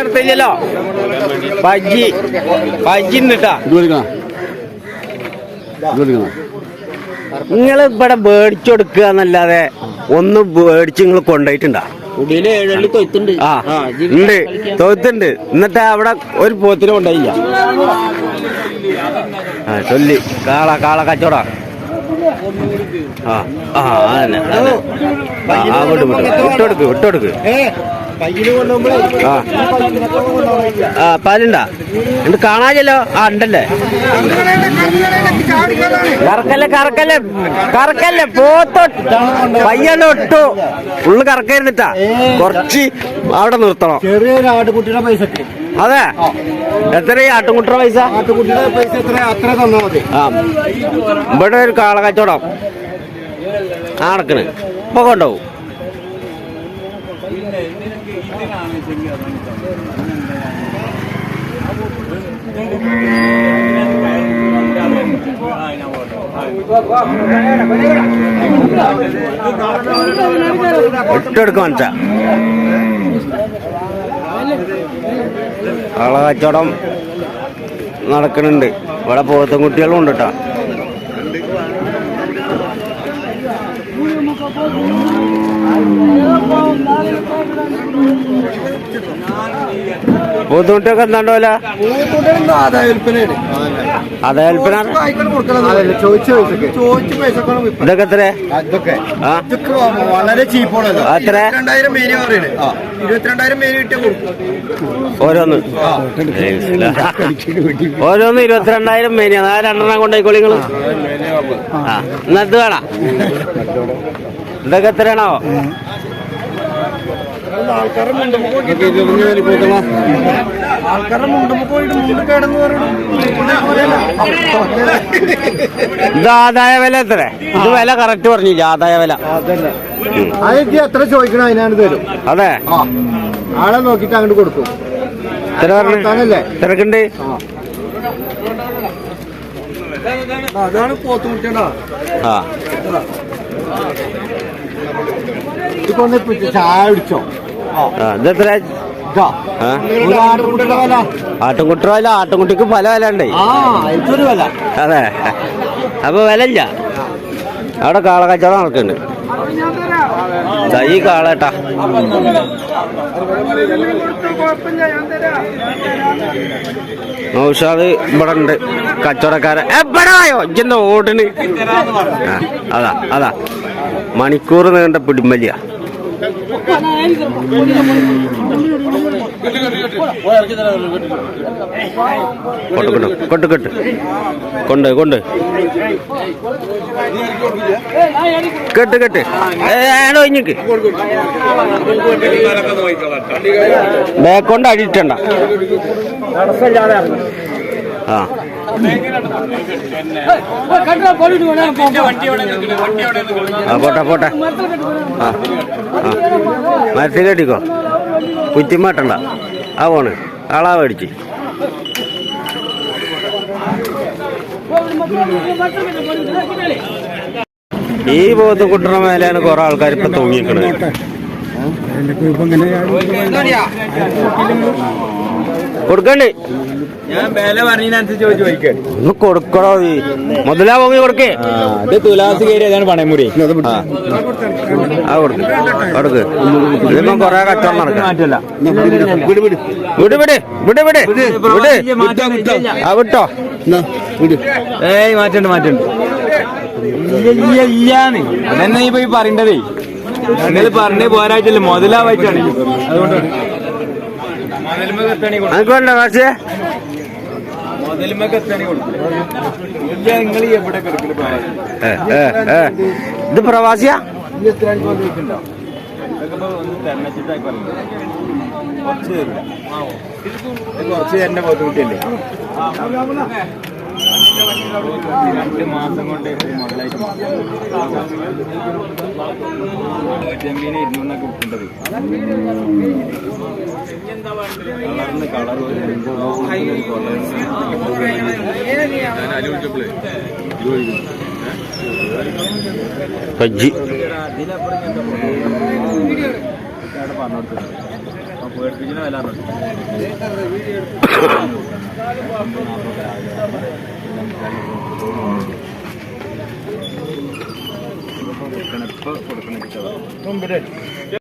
എടുത്തില്ലല്ലോ ബജ്ജി ബജ്ജി നിങ്ങൾ ഇവിടെ മേടിച്ചു കൊടുക്കുക എന്നല്ലാതെ ഒന്ന് മേടിച്ച് നിങ്ങൾ കൊണ്ടുപോയിട്ടുണ്ടാ? ആ ഉണ്ട്. തോത്തുണ്ട് എന്നിട്ട് അവിടെ ഒരു പോത്തിന് കൊണ്ടുപോയില്ല. ആ ചൊല്ലി. കാള കാള കച്ചോട ആ ആ അതന്നെ. ആ, വിട്ടു വിട്ടു. വിട്ടുകൊടുക്ക് വിട്ടുകൊടുക്ക് വിട്ടോടുക്ക് ആ. ആ പാലുണ്ടാ? എന്നിട്ട് കാണാല്ലോ ആ ഉണ്ടല്ലേ? കറക്കല്ലേ കറക്കല്ലേ കറക്കല്ലേ പോത്തൊട്ട് പയ്യല്ലോ ഇട്ടു ഉള്ളു കറക്കരുന്നിട്ടാ. കുറച്ച് അവിടെ നിർത്തണം. ചെറിയൊരു ആട്ടുകുട്ടിയുടെ പൈസ അതെ? എത്രയാ ആട്ടുകുട്ടിയുടെ പൈസ? ആട്ടുകുട്ടിയുടെ പൈസ എത്ര? അത്ര തന്നാൽ മതി. ആ. ഇവിടെ ഒരു കാള കച്ചവടം ആ നടക്കണ്. ഇപ്പൊ കൊണ്ടുപോകും. മനസ്സാ കാള കച്ചവടം നടക്കുന്നുണ്ട് ഇവിടെ പോത്തും കുട്ടികളും ഉണ്ട് കേട്ടോ പോത്തുകുട്ടിയൊക്കെ എന്താണ്ട് പോലെ എന്താണ്ടോ അതെ വിൽപ്പന. വിൽപ്പന. ഇതൊക്കെ എത്ര വളരെ ചീപ്പാണ് എത്ര? രണ്ടായിരം മേനി പറയണേ ഇരുപത്തിരണ്ടായിരം മേനി കിട്ടിയ ഓരോന്ന്. ഓരോന്ന് ഇരുപത്തിരണ്ടായിരം മേനിയാണ് ആ രണ്ടെണ്ണം കൊണ്ടായിക്കോളി നിങ്ങൾ. ആ എന്നത് ഇത് വേണം? ഇതൊക്കെ എത്രയാണോ മുണ്ടുമ്പോ മുണ്ട് കേടെന്ന് ഇത് ആദായ വില എത്ര ഇത് വില കറക്റ്റ് പറഞ്ഞില്ല ആദായ വില? അതന്നെ. അതൊക്കെ എത്ര ചോദിക്കണം അതിനാണ് തരും. അതെ. ആളെ നോക്കിട്ട് അങ്ങോട്ട് കൊടുക്കും? തിരക്കുണ്ട്? അതാണ് പോത്തുമുട്ടേണ്ട ആ. ഇപ്പൊ ചായ കുടിച്ചോ? ആ ഇതെത്ര ആട്ടുംകുട്ടി വില. ആട്ടുംകുട്ടിക്ക് പല വില ഉണ്ട്. അതെ. അപ്പൊ വില ഇല്ല അവിടെ കാള കച്ചവടം നടക്കുന്നുണ്ട്. ഈ കാളേട്ടാ നൗഷാദ് ഇവിടെ ഉണ്ട്. കച്ചവടക്കാരൻ. എവിടായോ ഇജ്ജെന്താ ഓടിന്. അതാ അതാ. മണിക്കൂർ നീണ്ട പിടിമല്ലിയ. കൊണ്ട് കൊണ്ട് കെട്ട് കെട്ട് ഏടോ ഇഞ്ഞിക്ക് കൊണ്ട് അടിയിട്ടണ്ട ആ പോട്ടെ പോട്ടെ. ആ മരത്തിൽ കെട്ടിക്കോ. കുറ്റിമാട്ടണ്ട ആ പോണ്. ആളാ മേടിച്ച്. ഈ പോത്ത് കുട്ടണ മേലെയാണ് കുറെ ആൾക്കാർ ഇപ്പൊ തൂങ്ങിക്കണത് കൊടുക്കണ്ടേ. ഞാൻ വില പറഞ്ഞതിനനുസരിച്ച് ചോദിച്ചു ചോദിക്കേ. ഒന്ന് കൊടുക്കണോ നീ. മുതലാ പോങ്ങി കൊടുക്കേ. ഇത് തുലാസ് കയറിയതാണ് പണയമുറി ആ. കൊടുക്ക്. കൊടുക്ക്. ഇതിപ്പോ കൊറേ കച്ചവടം നടക്കാം. വിട്. വിട് വിട്. വിട് വിട് ആ വിട്ടോ. ഏയ് മാറ്റണ്ട് മാറ്റണ്ട്. ഇല്ല ഇല്ല ഇല്ലാന്ന്. അതന്നെ നീ പോയി പറയണ്ടതേ. നിങ്ങൾ പറഞ്ഞേ പോരായിട്ടില്ല മുതലാവായിട്ടാണ് അതുകൊണ്ട് അനക്ക് വേണ്ട കാശേ. ഇത് പ്രവാസിയാ? കുറച്ച് തന്നെ ബുദ്ധിമുട്ടില്ലേ രണ്ട് മാസം കൊണ്ട് മുതലായിട്ട് ചെമ്മീന് ഇരുന്നൂറിനൊക്കെ വിൽക്കേണ്ടത് കളറിന് കളർ ബജ്ജി പേടിപ്പിക്കുന്ന വില കൊടുക്കണം ഇപ്പൊ കൊടുക്കണം